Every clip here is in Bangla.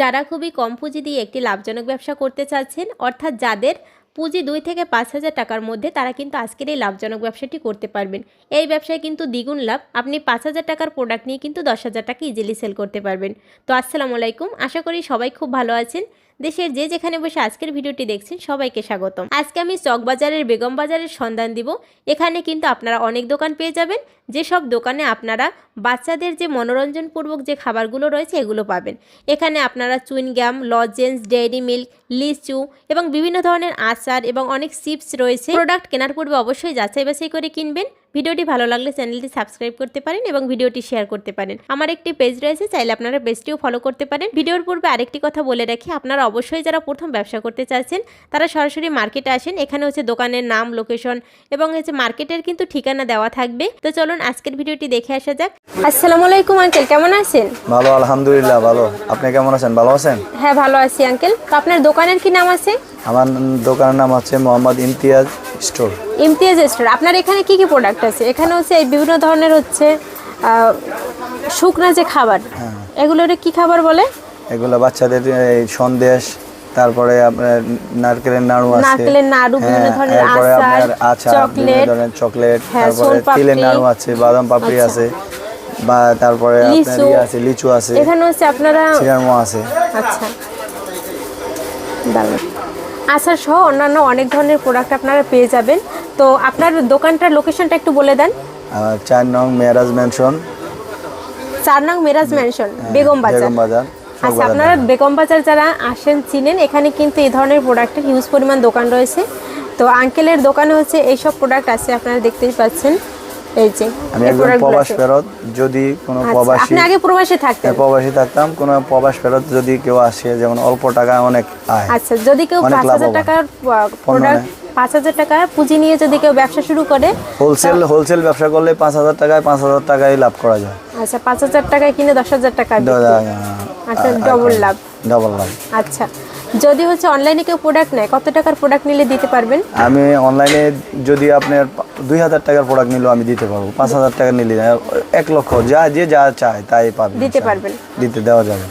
যারা খুবই কম পুঁজি দিয়ে একটি লাভজনক ব্যবসা করতে চাচ্ছেন, অর্থাৎ যাদের পুঁজি দুই থেকে পাঁচ হাজার টাকার মধ্যে তারা কিন্তু আজকের এই লাভজনক ব্যবসাটি করতে পারবেন। এই ব্যবসায় কিন্তু দ্বিগুণ লাভ, আপনি পাঁচ হাজার টাকার প্রোডাক্ট নিয়ে কিন্তু দশ হাজার টাকা ইজিলি সেল করতে পারবেন। তো আসসালামু আলাইকুম, আশা করি সবাই খুব ভালো আছেন। দেশের যে যেখানে বসে আজকের ভিডিওটি দেখছেন সবাইকে স্বাগতম। আজকে আমি চক বাজারের বেগম বাজারের সন্ধান দিব। এখানে কিন্তু আপনারা অনেক দোকান পেয়ে যাবেন। যেসব দোকানে আপনারা বাচ্চাদের যে মনোরঞ্জনপূর্বক যে খাবারগুলো রয়েছে এগুলো পাবেন। এখানে আপনারা চুইনগ্যাম লজেন্স ডেয়ারি মিল্ক, লিচু এবং বিভিন্ন ধরনের আচার এবং অনেক চিপস রয়েছে। প্রোডাক্ট কেনার পূর্বে অবশ্যই যাচাই বাছাই করে কিনবেন। ভিডিওটি ভালো লাগলে চ্যানেলটি সাবস্ক্রাইব করতে পারেন এবং ভিডিওটি শেয়ার করতে পারেন। আমার একটি পেজ রয়েছে চাইলে আপনারা পেজটিও ফলো করতে পারেন। ভিডিওর পূর্বে আরেকটি কথা বলে রাখি আপনারা অবশ্যই যারা প্রথম ব্যবসা করতে চাচ্ছেন তারা সরাসরি মার্কেটে আসেন। এখানে হচ্ছে দোকানের নাম লোকেশন এবং হচ্ছে মার্কেটের কিন্তু ঠিকানা দেওয়া থাকবে। তো চলুন আজকের ভিডিওটি দেখে আসা যাক। আসসালামু আলাইকুম আঙ্কেল কেমন আছেন? ভালো আলহামদুলিল্লাহ ভালো। আপনি কেমন আছেন? ভালো আছেন? হ্যাঁ ভালো আছি আঙ্কেল তো আপনার দোকানের কি নাম আছে? আমার দোকানের নাম আছে মোহাম্মদ ইমতিয়াজ। স্টোর। ইমতিয়াজ স্টোর। আপনার এখানে কি কি প্রোডাক্ট আছে? এখানে হচ্ছে এই বিভিন্ন ধরনের হচ্ছে শুকনা যে খাবার এগুলোর কি খাবার বলে? এগুলো বাচ্চাদের এই সন্দেশ তারপরে আপনার নারকেলের নাড়ু আছে। নারকেলের নাড়ু, বিভিন্ন হ্যাঁ, ধরনের এরপরে আচার, আপনার আচার বিভিন্ন চকলেট, ধরনের চকলেট হ্যাঁ, তারপরে তিলের নাড়ু আছে বাদাম পাপড়ি আচ্ছা। আছে বা তারপরে আপনার। ইয়ে আছে লিচু আছে এখানে হচ্ছে আপনারা সিরামো আছে। আচ্ছা। দারুণ। আচার সহ অন্যান্য অনেক ধরনের প্রোডাক্ট আপনারা পেয়ে যাবেন। তো আপনার দোকানটার লোকেশনটা একটু বলে দেন। চার নং মেয়ারাজ ম্যানশন চার নং মেরাজ ম্যানশন বেগম বাজার। আচ্ছা আপনারা বেগম বাজার যারা আসেন চিনেন এখানে কিন্তু এই ধরনের প্রোডাক্টের হিউজ পরিমাণ দোকান রয়েছে। তো আঙ্কেলের দোকানে হচ্ছে এইসব প্রোডাক্ট আছে আপনারা দেখতেই পাচ্ছেন। এই যে আমি একজন প্রবাস ফেরত যদি কোনো আচ্ছা, প্রবাসী আপনি আগে প্রবাসে থাকতেন? হ্যাঁ, প্রবাসী থাকতাম। কোনো প্রবাস ফেরত যদি কেউ আসে যেমন অল্প টাকা অনেক আয়। আচ্ছা যদি কেউ অনেক পাঁচ হাজার লাভবান। টাকার প্রোডাক্ট পাঁচ হাজার টাকা পুঁজি নিয়ে যদি কেউ ব্যবসা শুরু করে হোলসেল হোলসেল ব্যবসা করলে পাঁচ হাজার টাকায় পাঁচ হাজার টাকায় লাভ করা যায়। আচ্ছা পাঁচ হাজার টাকায় কিনে দশ হাজার টাকা আচ্ছা ডবল লাভ। ডবল লাভ। আচ্ছা যদি হচ্ছে অনলাইনে কেউ প্রোডাক্ট নেয় কত টাকার প্রোডাক্ট নিলে দিতে পারবেন? আমি অনলাইনে যদি আপনার দুই হাজার টাকার প্রোডাক্ট নিলেও আমি দিতে পারব। পাঁচ হাজার টাকা নিলে এক লক্ষ যা যে যা চায় তাই পাবে দিতে পারবেন। দিতে দেওয়া যাবে।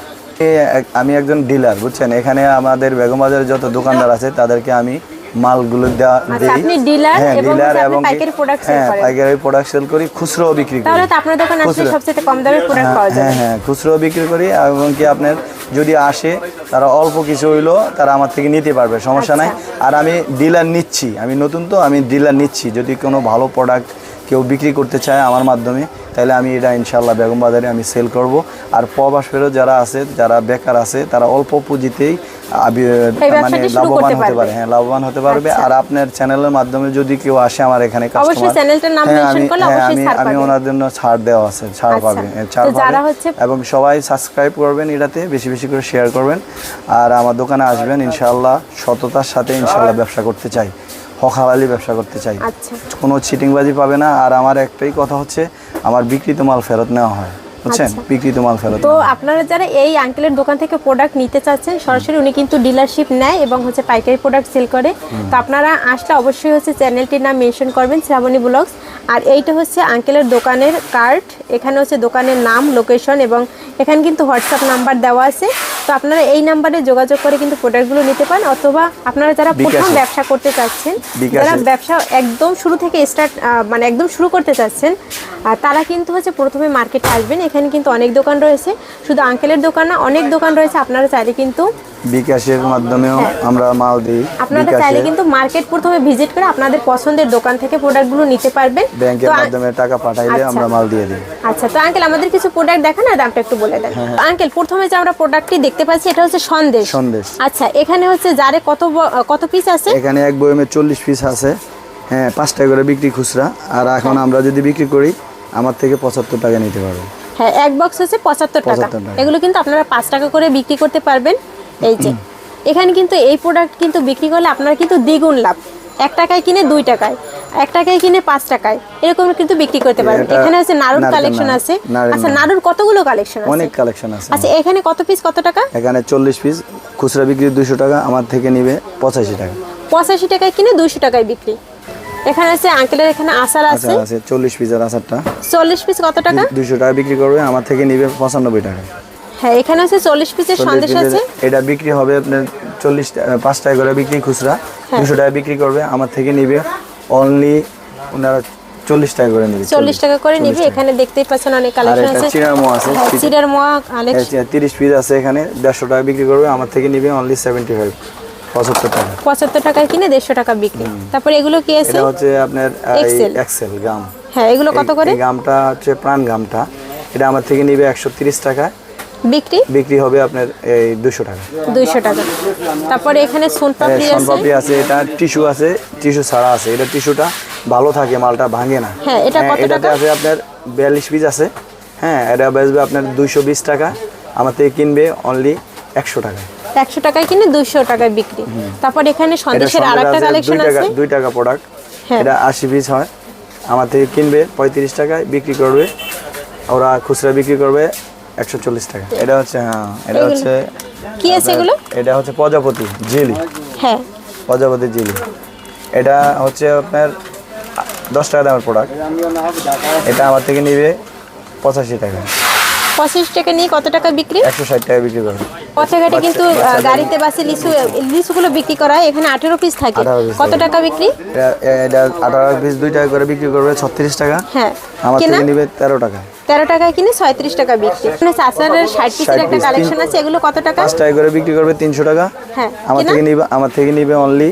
আমি একজন ডিলার বুঝছেন? এখানে আমাদের বেগম বাজারের যত দোকানদার আছে তাদেরকে আমি মালগুলো দেওয়া আচ্ছা, হ্যাঁ ডিলার এবং পাইকারি হ্যাঁ পাইকারি প্রোডাক্ট সেল করি খুচরো বিক্রি করি। তাহলে তো আপনার দোকান আসলে খুচরো। সবচেয়ে কম দামের প্রোডাক্ট পাওয়া যাবে। হ্যাঁ হ্যাঁ খুচরো বিক্রি করি এবং কি আপনার যদি আসে তারা অল্প কিছু হইল তারা আমার থেকে নিতে পারবে সমস্যা নাই। আচ্ছা। আর আমি ডিলার নিচ্ছি আমি নতুন তো আমি ডিলার নিচ্ছি। যদি কোনো ভালো প্রোডাক্ট কেউ বিক্রি করতে চায় আমার মাধ্যমে তাহলে আমি এটা ইনশাল্লাহ বেগম বাজারে আমি সেল করব। আর প্রবাস ফেরত যারা আছে যারা বেকার আছে তারা অল্প পুঁজিতেই মানে লাভবান হতে পারে। হ্যাঁ লাভবান হতে পারবে। আচ্ছা। আর আপনার চ্যানেলের মাধ্যমে যদি কেউ আসে আমার এখানে কাস্টমার হ্যাঁ আমি হ্যাঁ ওনার জন্য ছাড় দেওয়া আছে ছাড় আচ্ছা। পাবে হ্যাঁ, ছাড় পাবে এবং সবাই সাবস্ক্রাইব করবেন এটাতে বেশি বেশি করে শেয়ার করবেন। আর আমার দোকানে আসবেন ইনশাআল্লাহ সততার সাথে ইনশাআল্লাহ ব্যবসা করতে চাই। হকালালি ব্যবসা করতে চাই। আচ্ছা। কোনো চিটিংবাজি পাবে না। আর আমার একটাই কথা হচ্ছে আমার বিক্রিত মাল ফেরত নেওয়া হয়। বুঝছেন আচ্ছা। বিক্রিত মাল ফেরত তো আপনারা যারা এই আঙ্কেলের দোকান থেকে প্রোডাক্ট নিতে চাচ্ছেন সরাসরি উনি কিন্তু ডিলারশিপ নেয় এবং হচ্ছে পাইকারি প্রোডাক্ট সেল করে। তো আপনারা আসলে অবশ্যই হচ্ছে চ্যানেলটির নাম মেনশন করবেন শ্রাবণী ব্লগস। আর এইটা হচ্ছে আঙ্কেলের দোকানের কার্ড এখানে হচ্ছে দোকানের নাম লোকেশন এবং এখানে কিন্তু হোয়াটসঅ্যাপ নাম্বার দেওয়া আছে। তো আপনারা এই নাম্বারে যোগাযোগ করে কিন্তু প্রোডাক্টগুলো নিতে পারেন অথবা আপনারা যারা প্রথম ব্যবসা করতে চাচ্ছেন। যারা ব্যবসা একদম শুরু থেকে স্টার্ট মানে একদম শুরু করতে চাচ্ছেন তারা কিন্তু হচ্ছে প্রথমে মার্কেটে আসবেন। এখানে কিন্তু অনেক দোকান রয়েছে। শুধু আঙ্কেলের দোকান না অনেক দোকান রয়েছে। আপনারা চাইলে কিন্তু বিকাশের মাধ্যমেও আমরা মাল দিই। আপনারা চাইলে কিন্তু মার্কেট প্রথমে ভিজিট করে আপনাদের পছন্দের দোকান থেকে প্রোডাক্টগুলো নিতে পারবেন। ব্যাংকের মাধ্যমে টাকা পাঠাইলে আচ্ছা। আমরা মাল দিয়ে দিই। আচ্ছা তো আঙ্কেল আমাদের কিছু প্রোডাক্ট দেখান আর দামটা একটু বলে দেন। আঙ্কেল প্রথমে যে আমরা প্রোডাক্টটি দেখতে পাচ্ছি এটা হচ্ছে সন্দেশ। সন্দেশ। আচ্ছা এখানে হচ্ছে যারে কত কত পিস আছে? এখানে এক বয়মে চল্লিশ পিস আছে। হ্যাঁ পাঁচ টাকা করে বিক্রি খুচরা। আর এখন আমরা যদি বিক্রি করি আমার থেকে পঁচাত্তর টাকা নিতে পারব। হ্যাঁ এক বক্স হচ্ছে পঁচাত্তর টাকা। এগুলো কিন্তু আপনারা পাঁচ টাকা করে বিক্রি করতে পারবেন। এই যে এখানে কিন্তু এই প্রোডাক্ট কিন্তু বিক্রি করলে আপনারা কিন্তু দ্বিগুণ লাভ। এক টাকায় কিনে দুই টাকায় এক টাকায় কিনে পাঁচ টাকায় এরকম কিন্তু বিক্রি করতে পারবেন। এখানে হচ্ছে নাড়ুর কালেকশন আছে। আচ্ছা নাড়ু। নাড়ুর কতগুলো কালেকশন আছে? অনেক কালেকশন আছে। আচ্ছা এখানে কত পিস কত টাকা? এখানে চল্লিশ পিস খুচরা বিক্রি দুশো টাকা আমার থেকে নিবে পঁচাশি টাকা। পঁচাশি টাকায় কিনে দুইশো টাকায় বিক্রি। এখানে আছে আঙ্কেলের এখানে আচার আচ্ছা আছে আছে চল্লিশ পিসের আচারটা। চল্লিশ পিস কত টাকা? দুশো টাকা বিক্রি করবে আমার থেকে নিবে পঁচানব্বই টাকা। হ্যাঁ এখানে হচ্ছে চল্লিশ পিসের সন্দেশ আছে। এটা বিক্রি হবে আপনার চল্লিশ পাঁচ টাকা করে বিক্রি খুচরা। হ্যাঁ। দুশো টাকা বিক্রি করবে আমার থেকে নিবে অনলি ওনারা চল্লিশ টাকা করে নেবে। চল্লিশ টাকা করে নিবে এখানে দেখতেই পাচ্ছেন অনেক কালেকশন আছে। মোয়া আছে হ্যাঁ, চিড়ার মোয়া কালেকশন তিরিশ পিস আছে এখানে দেড়শো টাকা বিক্রি করবে আমার থেকে নিবে অনলি সেভেন্টি ফাইভ পঁচাত্তর টাকা। পঁচাত্তর টাকায় কিনে দেড়শো টাকা বিক্রি। তারপরে এগুলো কি আছে? এটা হচ্ছে আপনার এক্সেল গাম হ্যাঁ এগুলো কত করে? এই গামটা হচ্ছে প্রাণ গামটা এটা আমার থেকে নিবে একশো তিরিশ টাকা। বিক্রি? বিক্রি হবে আপনার এই দুশো টাকা। দুইশো টাকা। তারপরে এখানে সোনপাপড়ি আছে? সোনপাপড়ি আছে এটা টিস্যু আছে টিস্যু ছাড়া আছে। এটা টিস্যুটা ভালো থাকে মালটা ভাঙে না। হ্যাঁ, এটা কত এটাতে টাকা? আছে আপনার বিয়াল্লিশ পিস আছে। হ্যাঁ এটা বেচবে আপনার দুইশো বিশ টাকা। আমার থেকে কিনবে অনলি একশো টাকা একশো টাকায় কিনে দুইশো টাকায় বিক্রি। তারপর এখানে সন্দেশের আর একটা কালেকশন আছে। দুই টাকা প্রোডাক্ট হ্যাঁ। এটা আশি পিস হয়। আমার থেকে কিনবে পঁয়ত্রিশ টাকায় বিক্রি করবে। ওরা খুচরা বিক্রি করবে একশো চল্লিশ টাকা। এটা হচ্ছে হ্যাঁ এটা হচ্ছে কি আছে এগুলো? এটা হচ্ছে প্রজাপতি জিলি। হ্যাঁ। প্রজাপতি জিলি। এটা হচ্ছে আপনার দশ টাকা দামের প্রোডাক্ট এটা আমার থেকে নিবে পঁচাশি টাকা। পঁচিশ টাকা নিয়ে কত টাকা বিক্রি? একশো ষাট টাকা বিক্রি করবে পথেঘাটে কিন্তু গাড়িতে বাসে লিচু লিচুগুলো বিক্রি করা হয় এখানে আঠেরো পিস থাকে। কত টাকা বিক্রি? আঠারো পিস দুই টাকা করে বিক্রি করবে ছত্রিশ টাকা। হ্যাঁ। আমার থেকে নিবে তেরো টাকা। তেরো টাকায় কিনে ছয়ত্রিশ টাকা বিক্রি। এখানে চাচারের ষাট পিসের একটা কালেকশন আছে এগুলো কত টাকা? পাঁচ টাকা করে বিক্রি করবে তিনশো টাকা। হ্যাঁ আমার থেকে নিবে আমার থেকে নিবে অনলি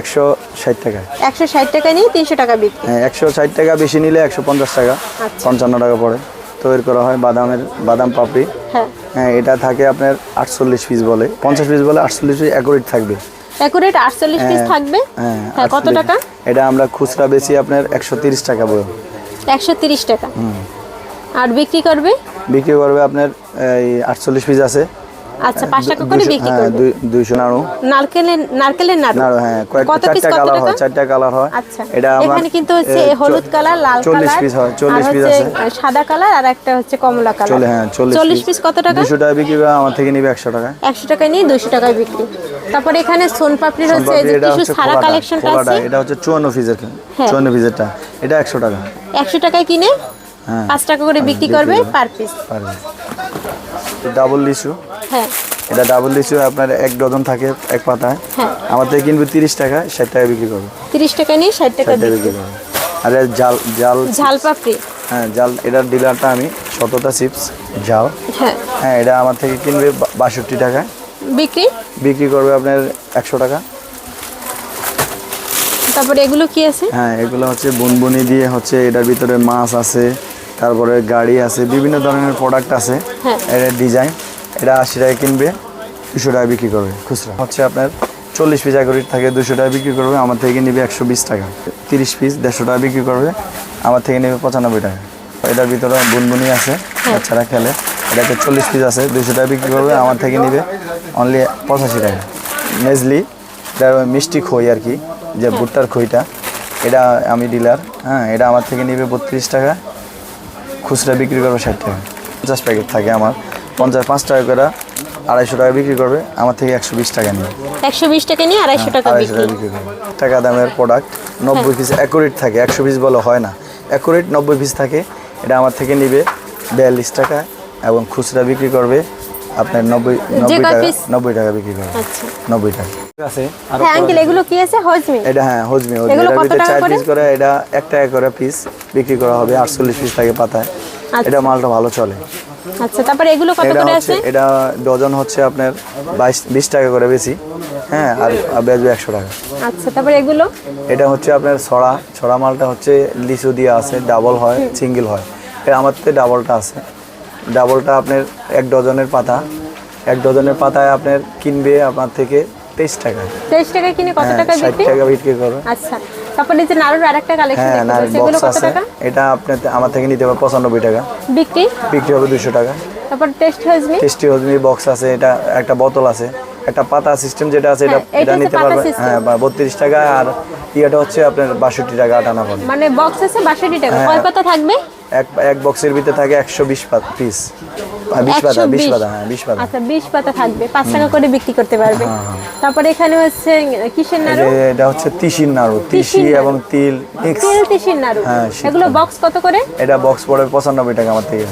একশো ষাট টাকা। একশো ষাট টাকা নিয়ে তিনশো টাকা বিক্রি। হ্যাঁ একশো ষাট টাকা বেশি নিলে একশো পঞ্চাশ টাকা আচ্ছা। পঞ্চান্ন টাকা পড়ে। তৈরি করা হয় বাদামের বাদাম পাপড়ি। হ্যাঁ। হ্যাঁ এটা থাকে আপনার আটচল্লিশ পিস বলে। পঞ্চাশ পিস বলে আটচল্লিশ পিস অ্যাকুরেট থাকবে। অ্যাকুরেট আটচল্লিশ পিস থাকবে? হ্যাঁ হ্যাঁ কত টাকা? এটা আমরা খুচরা বেশি আপনার একশো তিরিশ টাকা বলে। একশো তিরিশ টাকা। আর বিক্রি করবে? বিক্রি করবে আপনার এই আটচল্লিশ পিস আছে। আচ্ছা পাঁচ টাকা করে বিক্রি হ্যাঁ, করবে। দুই- দুইশো নাড়ু। নারকেলের নারকেলের নাড়ু? নাড়ু হ্যাঁ কত পিস কত কালার টাকা? হয় চারটা কালার হয়। আচ্ছা এটা এখানে কিন্তু হচ্ছে হলুদ কালার লাল কালার পিস হয় আর চল্লিশ পিস আছে। সাদা কালার আর একটা হচ্ছে কমলা কালার। চলে হ্যাঁ চল্লিশ চল্লিশ পিস কত টাকা? দুশো টাকা বিক্রি করে আমার থেকে নিবে একশো টাকা একশো টাকায় নিয়ে দুশো টাকায় বিক্রি। তারপরে এখানে সোনপাপড়ির হচ্ছে এই যে কিছু সারা কালেকশনটা আছে। এটা হচ্ছে চুয়ান্ন পিসের হ্যাঁ। চুয়ান্ন পিসেরটা এটা একশো টাকা। একশো টাকায় কিনে হ্যাঁ। পাঁচ টাকা করে বিক্রি করবে পার পিস পারবে ডাবল লিচু হ্যাঁ। এটা ডাবল লিচু আপনার এক ডজন থাকে এক পাতায়। হ্যাঁ। আমার থেকে কিনবে তিরিশ টাকা ষাট টাকা বিক্রি করবে। তিরিশ টাকা নিয়ে ষাট টাকা বিক্রি। করবে। আর জাল জাল ঝাল পাপড়ি। হ্যাঁ জাল এটার ডিলারটা আমি শততা চিপস জাল। হ্যাঁ। হ্যাঁ এটা আমার থেকে কিনবে বাষট্টি টাকায়। বিক্রি? বিক্রি করবে আপনার একশো টাকা। তারপরে এগুলো কি আছে? হ্যাঁ এগুলো হচ্ছে বুনবুনি দিয়ে হচ্ছে এটার ভিতরে মাছ আছে। তারপরে গাড়ি আছে বিভিন্ন ধরনের প্রোডাক্ট আছে। হ্যাঁ। এটা ডিজাইন এটা আশি টাকা কিনবে দুশো টাকা বিক্রি করবে খুচরা। হচ্ছে আপনার চল্লিশ পিস অ্যাকুরেট থাকে দুশো টাকা বিক্রি করবে আমার থেকে নিবে একশো বিশ টাকা। তিরিশ পিস দেড়শো টাকা বিক্রি করবে আমার থেকে নেবে পঁচানব্বই টাকা। এটার ভিতরে বুনবুনি আছে বাচ্চারা খেলে। এটাতে চল্লিশ পিস আছে দুশো টাকা বিক্রি করবে আমার থেকে নিবে অনলি পঁচাশি টাকা। মেজলি এটা মিষ্টি খই আর কি যে ভুট্টার খইটা এটা আমি ডিলার হ্যাঁ এটা আমার থেকে নিবে বত্রিশ টাকা। খুচরা বিক্রি করবে ষাট টাকা। পঞ্চাশ প্যাকেট থাকে আমার। পঞ্চাশ পাঁচ টাকা করে আড়াইশো টাকা বিক্রি করবে। আমার থেকে একশো বিশ টাকা নিবে। একশো বিশ টাকা নিয়ে আড়াইশো টাকা আড়াইশো বিক্রি। টাকা বিক্রি করবে। টাকা দামের প্রোডাক্ট নব্বই পিস অ্যাকুরেট থাকে। একশো পিস বলে হয় না। অ্যাকুরেট নব্বই পিস থাকে। এটা আমার থেকে নিবে বিয়াল্লিশ টাকা এবং খুচরা বিক্রি করবে আপনার নব্বই নব্বই টাকা নব্বই টাকা বিক্রি করবে। আচ্ছা। নব্বই টাকা। আছে? আর হ্যাঁ আঙ্কেল এগুলো কি আছে? হজমি। এটা হ্যাঁ হজমি হজমি। চার পিস করে এটা এক টাকা করে পিস বিক্রি করা হবে। আটচল্লিশ পিস থাকে পাতায়। এটা মালটা ভালো চলে। আচ্ছা তারপরে এগুলো কত করে আছে? এটা ডজন হচ্ছে আপনার বাইশ বিশ টাকা করে বেশি। হ্যাঁ আর বেচবে একশো টাকা। আচ্ছা তারপরে এগুলো? এটা হচ্ছে আপনার ছড়া। ছড়া মালটা হচ্ছে লিচু দিয়ে আছে ডাবল হয় সিঙ্গেল হয়। এটা আমার তো ডাবলটা আছে। ডাবলটা আপনার এক ডজনের পাতা। এক ডজনের পাতায় আপনার কিনবে আপনার থেকে তেইশ টাকা। তেইশ টাকা কিনে কত হ্যাঁ টাকা বিক্রি? টাকা বিক্রি করবে আচ্ছা তারপরে যে নাড়ুর আরেকটা কালেকশন হ্যাঁ এগুলো কত টাকা? এটা আপনার আমার থেকে নিতে হবে পঁচানব্বই টাকা। বিক্রি? বিক্রি হবে দুশো টাকা। তারপর taste Hajmi? Tasty Hajmi box আছে এটা একটা বোতল আছে একটা পাতা সিস্টেম যেটা আছে এটা হ্যাঁ, এটা নিতে পারবে। হ্যাঁ বত্রিশ টাকা আর ইয়েটা হচ্ছে আপনার বাষট্টি টাকা আটানা মানে বক্স আছে বাষট্টি টাকা। কয় পাতা থাকবে? এক এক বক্সের ভিতরে থাকে একশো বিশ পিস বিশ পাতা বিশ 120 পাতা হ্যাঁ বিশ পাতা। আচ্ছা বিশ পাতা থাকবে পাঁচ টাকা করে বিক্রি করতে পারবে। তারপরে এখানে হচ্ছে কিসের নাড়ু? এটা হচ্ছে তিসির নাড়ু তিসি এবং তিল তিল তিসির নাড়ু। হ্যাঁ, এগুলো বক্স কত করে? এটা বক্স পড়বে পঁচানব্বই টাকা আমার থেকে।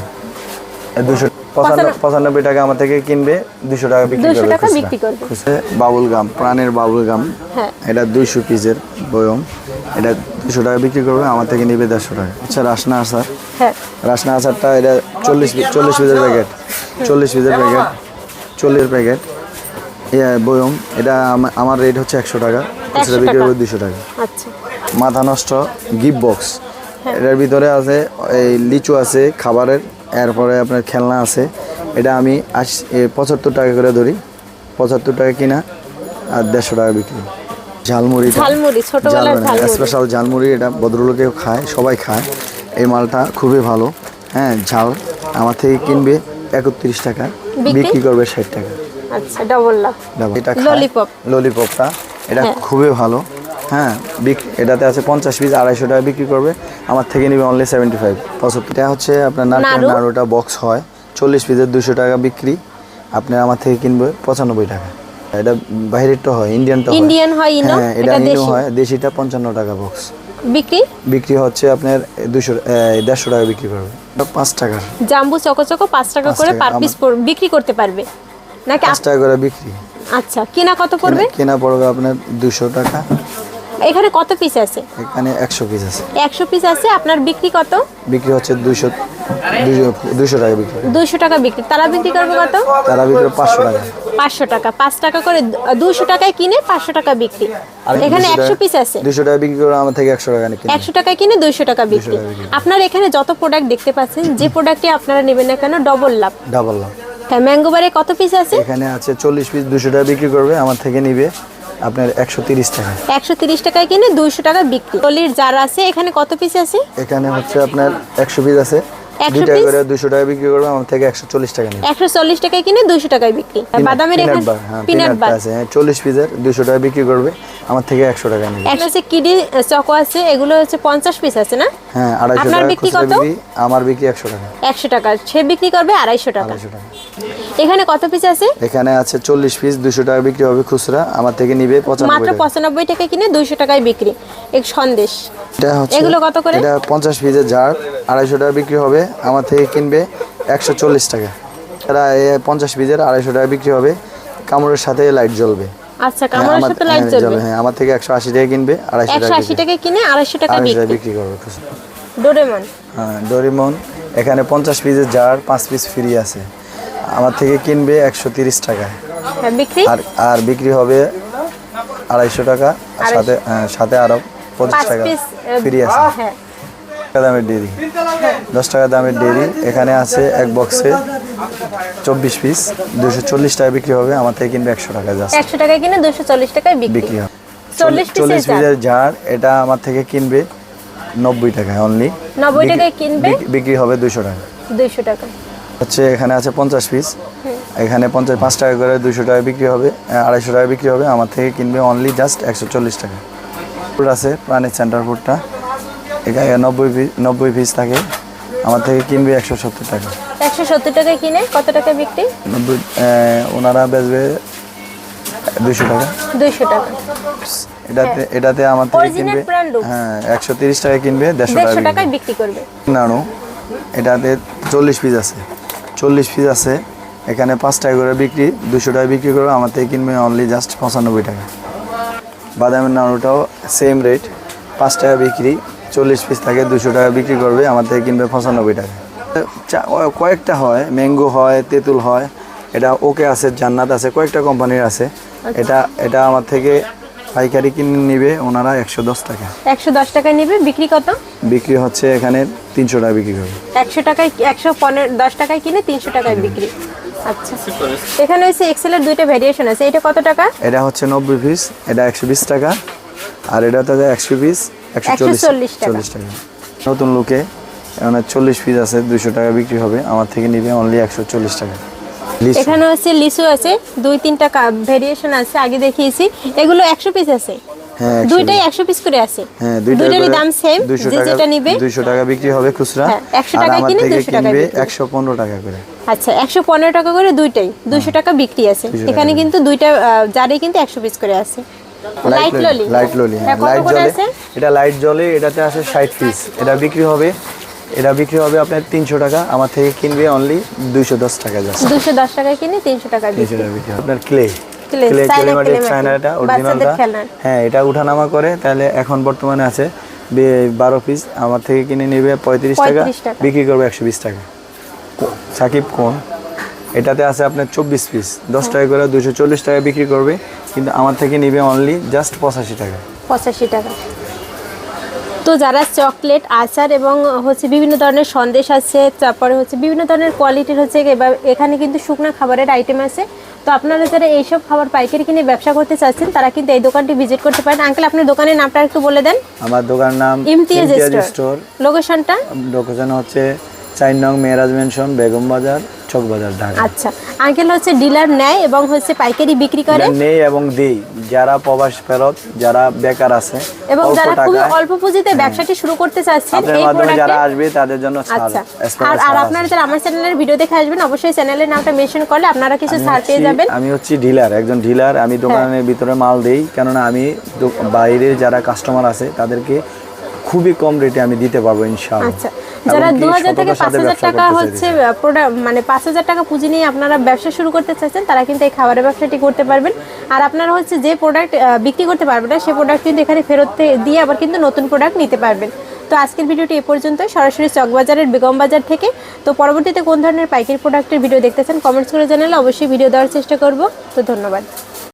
দুশো পঁচানব্বই টাকা আমার থেকে কিনবে দুশো টাকা বিক্রি 200 করবে টাকা বিক্রি করবে। খুচরা। বাবুল গাম প্রাণের বাবুল গাম। হ্যাঁ। এটা দুইশো পিসের বয়ম। এটা দুশো টাকা বিক্রি করবে আমার থেকে নিবে দেড়শো টাকা। আচ্ছা রাসনা আচার। হ্যাঁ। রাসনা আচারটা এটা চল্লিশ চল্লিশ পিসের প্যাকেট। চল্লিশ পিসের প্যাকেট। চল্লিশ প্যাকেট। বয়ম। এটা আমা- আমার রেট হচ্ছে একশো টাকা। খুচরা বিক্রি করবে দুশো টাকা। আচ্ছা। মাথা নষ্ট গিফট বক্স এটার ভিতরে আছে এই লিচু আছে খাবারের এরপরে আপনার খেলনা আছে। এটা আমি আশি এ, পঁচাত্তর টাকা করে ধরি। পঁচাত্তর টাকা কিনা আর দেড়শো টাকা বিক্রি। ঝালমুড়ি ঝালমুড়ি স্পেশাল ঝালমুড়ি এটা ভদ্রলোকেও খায় সবাই খায়। এই মালটা খুবই ভালো। হ্যাঁ ঝাল আমার থেকে কিনবে একত্রিশ টাকা বিক্রি? করবে ষাট টাকা। আচ্ছা ডবল লাভ এটা Lollipop। ললিপপটা এটা হ্যাঁ। খুবই ভালো। হ্যাঁ এটাতে আছে পঞ্চাশ পিস আড়াইশো টাকা বিক্রি করবে। আমার থেকে নিবে অনলি সেভেন্টি ফাইভ পঁচাত্তর এটা হচ্ছে আপনার নাড়ু। নাড়ুটা বক্স হয়। চল্লিশ পিসের দুশো টাকা বিক্রি। আপনি আমার থেকে কিনবে পঁচানব্বই টাকা। এটা বাইরেরটা হয় ইন্ডিয়ানটা হয়। ইন্ডিয়ান হয় ইনো হ্যাঁ এটা ইনো হয় দেশিটা পঞ্চান্ন টাকা বক্স বিক্রি? বিক্রি হচ্ছে আপনার দুশো দেড়শো টাকা বিক্রি করবে। পাঁচ টাকা। জাম্বু চকো চকো পাঁচ টাকা করে পার পিস বিক্রি করতে পারবে। নাকি পাঁচ টাকা করে বিক্রি। আচ্ছা কেনা কত পড়বে? কেনা- কেনা পড়বে আপনার দুশো টাকা। এখানে কত পিস আছে? এখানে একশো পিস আছে। একশো পিস আছে আপনার বিক্রি কত? বিক্রি হচ্ছে দুইশো দুইশো টাকা বিক্রি। দুইশো টাকা বিক্রি। তারা বিক্রি করবে কত? তারা বিক্রি পাঁচশো টাকা। পাঁচশো টাকা। পাঁচ টাকা করে দুশো টাকায় কিনে পাঁচশো টাকা বিক্রি। এখানে একশো পিস আছে। দুশো টাকা বিক্রি করে আমার থেকে একশো টাকা নিয়ে একশো টাকায় কিনে দুইশো টাকা বিক্রি। আপনার এখানে যত প্রোডাক্ট দেখতে পাচ্ছেন যে প্রোডাক্টটি আপনারা নেবেন না কেন ডবল লাভ ডাবল লাভ হ্যাঁ ম্যাঙ্গো বারে কত পিস আছে? এখানে আছে চল্লিশ পিস দুশো টাকা বিক্রি করবে আমার থেকে নিবে। আপনার একশো তিরিশ টাকা। একশো তিরিশ টাকায় কিনে দুইশো টাকা বিক্রি। টলির যার আছে এখানে কত পিস আছে? এখানে হচ্ছে আপনার একশো পিস আছে। 100 দুই টাকা করে দুশো টাকা বিক্রি করবে আমার থেকে একশো চল্লিশ টাকা নিবে। একশো চল্লিশ টাকায় কিনে দুইশো টাকায় বিক্রি। বাদামের এখানে হ্যাঁ পিনাট বার। আছে। হ্যাঁ চল্লিশ পিসের 200 টাকা বিক্রি করবে। আমার থেকে একশো টাকা নিবে। একটা হচ্ছে কিডি চকো আছে এগুলো হচ্ছে পঞ্চাশ পিস আছে না? হ্যাঁ আড়াইশো আপনার টাকা বিক্রি কত? আমার বিক্রি একশো টাকা। একশো টাকা। সে বিক্রি করবে আড়াইশো টাকা। আড়াইশো টাকা। এখানে কত পিস আছে? এখানে আছে চল্লিশ পিস দুশো টাকা বিক্রি হবে খুচরা আমার থেকে নিবে পঁচানব্বই মাত্র টাকা। পঁচানব্বই টাকা কিনে দুইশো টাকায় বিক্রি। এক সন্দেশ। এটা হচ্ছে এগুলো কত করে? এটা পঞ্চাশ পিসের জার আড়াইশো টাকা বিক্রি হবে আমার থেকে কিনবে একশো চল্লিশ টাকা। এটা এ পঞ্চাশ পিসের আড়াইশো টাকা বিক্রি হবে কামড়ের সাথে লাইট জ্বলবে। আচ্ছা হ্যাঁ, কামড়ের সাথে লাইট হ্যাঁ, জ্বলবে হ্যাঁ আমার থেকে একশো আশি টাকা কিনবে আড়াইশো একশো টাকা আশি বিক্রি- টাকা কিনে আড়াইশো টাকা বিক্রি করবে। ডোরেমন? হ্যাঁ ডরিমন এখানে পঞ্চাশ পিসের জার পাঁচ পিস ফ্রি আছে। আমার থেকে কিনবে একশো তিরিশ টাকা হ্যাঁ বিক্রি? আর আর বিক্রি হবে আড়াইশো টাকা সাথে সাথে আরও পঁচিশ পাঁচ টাকা ফ্রি আছে। হ্যাঁ। টাকা দামের ডেরি দশ টাকা দামের ডেরি এখানে আছে এক বক্সে চব্বিশ পিস দুশো চল্লিশ টাকা বিক্রি হবে আমার থেকে কিনবে একশো টাকা জাস্ট একশো টাকায় কিনে দুশো চল্লিশ টাকায় বিক্রি। হবে। চল্লিশ পিসের জার। এটা আমার থেকে কিনবে নব্বই টাকায় অনলি 90 টাকায় কিনবে? বিক্রি হবে দুশো টাকা। দুইশো টাকা হচ্ছে এখানে আছে পঞ্চাশ পিস এখানে পঞ্চাশ পাঁচ টাকা করে দুশো টাকা বিক্রি হবে আড়াইশো টাকা বিক্রি হবে আমার থেকে কিনবে অনলি জাস্ট একশো চল্লিশ টাকা ফুড আছে প্রাণের সেন্টার ফুডটা এখানে নব্বই পিস নব্বই পিস থাকে। আমার থেকে কিনবে একশো সত্তর টাকা। একশো সত্তর টাকায় কিনে কত টাকা বিক্রি? ওনারা বেচবে দুশো টাকা। দুইশো টাকা। এটাতে এটাতে আমার থেকে হ্যাঁ। কিনবে হ্যাঁ একশো তিরিশ টাকা কিনবে দেড়শো দেড়শো টাকা টাকায়। বিক্রি করবে। নাড়ু এটাতে চল্লিশ পিস আছে। চল্লিশ পিস আছে। এখানে পাঁচ টাকা করে বিক্রি দুশো টাকা বিক্রি করবে আমার থেকে কিনবে অনলি জাস্ট পঁচানব্বই টাকা। বাদামের নাড়ুটাও সেম রেট পাঁচ টাকা বিক্রি। চল্লিশ পিস থাকে দুশো টাকা বিক্রি করবে আমার থেকে কিনবে পঁচানব্বই টাকা। চা- কয়েকটা হয় ম্যাঙ্গো হয় তেঁতুল হয় এটা ওকে আছে জান্নাত আছে কয়েকটা কোম্পানির আছে। এটা এটা আমার থেকে পাইকারি কিনে নিবে ওনারা একশো দশ টাকা। একশো দশ টাকায় নিবে বিক্রি কত? বিক্রি হচ্ছে এখানে তিনশো টাকা বিক্রি করবে একশো টাকায় একশো পনেরো দশ টাকায় কিনে তিনশো টাকায় বিক্রি। আচ্ছা। এখানে হচ্ছে এক্সেলের দুইটা ভ্যারিয়েশন আছে এটা কত টাকা? এটা হচ্ছে নব্বই পিস এটা একশো বিশ টাকা। আর এটা হচ্ছে একশো পিস একশো চল্লিশ টাকা। চল্লিশ টাকা। নতুন লুকে মানে চল্লিশ পিস আছে দুশো টাকা বিক্রি হবে। আমার থেকে নিবে অনলি একশো চল্লিশ টাকা। এখানে হচ্ছে লিচু আছে দুই তিনটা ভ্যারিয়েশন আছে আগে দেখিয়েছি। এগুলো একশো পিস আছে। হ্যাঁ 100 দুইটাই একশো পিস করে আছে। হ্যাঁ দুইটারই দাম সেম যে যেটা নিবে। টাকা বিক্রি হবে খুচরা। হ্যাঁ, 100 আর কিনে থেকে 200 টাকায় কিনবে বিক্রি। একশো পনেরো টাকা করে। আচ্ছা একশো পনেরো টাকা করে দুইটাই। দুশো টাকা বিক্রি আছে। এখানে কিন্তু দুইটা জারে কিন্তু একশো পিস করে আছে। লাইট ললি লাইট ললি হ্যাঁ হ্যাঁ, লাইট জলে এটা লাইট জলে এটাতে আছে ষাট পিস এটা বিক্রি হবে এটা বিক্রি হবে আপনার তিনশো টাকা। আমার থেকে কিনবে অনলি দুইশো দশ টাকা যাচ্ছে দুশো দশ টাকায় কিনে তিনশো টাকা তিনশো টাকা বিক্রি আপনার ক্লে ক্লে ক্লে clay চায়নাটা অরিজিনালটা হ্যাঁ এটা উঠানামা করে তাহলে এখন বর্তমানে আছে বারো পিস আমার থেকে কিনে নেবে পঁয়ত্রিশ টাকা। বিক্রি করবে একশো বিশ টাকা। সাকিব কোন? এটাতে আছে আপনার চব্বিশ পিস দশ টাকা করে দুশো চল্লিশ টাকা বিক্রি করবে। কিন্তু আমার থেকে নিবে অনলি জাস্ট পঁচাশি টাকা। পঁচাশি টাকা। তো যারা চকলেট আচার এবং হচ্ছে বিভিন্ন ধরনের সন্দেশ আছে তারপরে হচ্ছে বিভিন্ন ধরনের কোয়ালিটির হচ্ছে এখানে কিন্তু শুকনো খাবারের আইটেম আছে। তো আপনারা যারা এইসব খাবার পাইকারি কিনে ব্যবসা করতে চাচ্ছেন তারা কিন্তু এই দোকানটি ভিজিট করতে পারেন। আঙ্কেল আপনার দোকানের নামটা একটু বলে দেন। আমার দোকানের নাম ইমতিয়াজ স্টোর লোকেশনটা লোকেশন হচ্ছে চার নং মেয়েরাজ মেনশন বেগম বাজার। চক বাজার ঢাকা। আচ্ছা আঙ্কেল হচ্ছে ডিলার নেয় এবং হচ্ছে পাইকারি বিক্রি করে? নেই এবং দেই যারা প্রবাস ফেরত যারা বেকার আছে এবং যারা খুবই অল্প পুঁজিতে ব্যবসাটি শুরু করতে চাচ্ছেন এই মাধ্যমে যারা আসবে তাদের জন্য আচ্ছা আর আর আপনারা যারা আমার চ্যানেলের ভিডিও দেখে আসবেন অবশ্যই চ্যানেলের নামটা মেনশন করলে আপনারা কিছু ছাড় পেয়ে যাবেন। আমি হচ্ছি ডিলার একজন ডিলার আমি দোকানের ভিতরে মাল দেই কেননা আমি বাইরে যারা কাস্টমার আছে তাদেরকে খুবই কম রেটে আমি দিতে পারব ইনশাআল্লাহ। আচ্ছা যারা কি দু হাজার থেকে সততার পাঁচ সাথে হাজার ব্যবসা টাকা হচ্ছে প্রোডাক্ট মানে পাঁচ হাজার টাকা পুঁজি নিয়ে আপনারা ব্যবসা শুরু করতে চাচ্ছেন তারা কিন্তু এই খাবারের ব্যবসাটি করতে পারবেন। আর আপনারা হচ্ছে যে প্রোডাক্ট বিক্রি করতে পারবেন না সেই প্রোডাক্ট কিন্তু এখানে ফেরত দিয়ে আবার কিন্তু নতুন প্রোডাক্ট নিতে পারবেন। তো আজকের ভিডিওটি এ পর্যন্ত সরাসরি চকবাজারের বেগম বাজার থেকে। তো পরবর্তীতে কোন ধরনের পাইকারি প্রোডাক্টের ভিডিও দেখতে চান কমেন্টস করে জানালে অবশ্যই ভিডিও দেওয়ার চেষ্টা করব। তো ধন্যবাদ।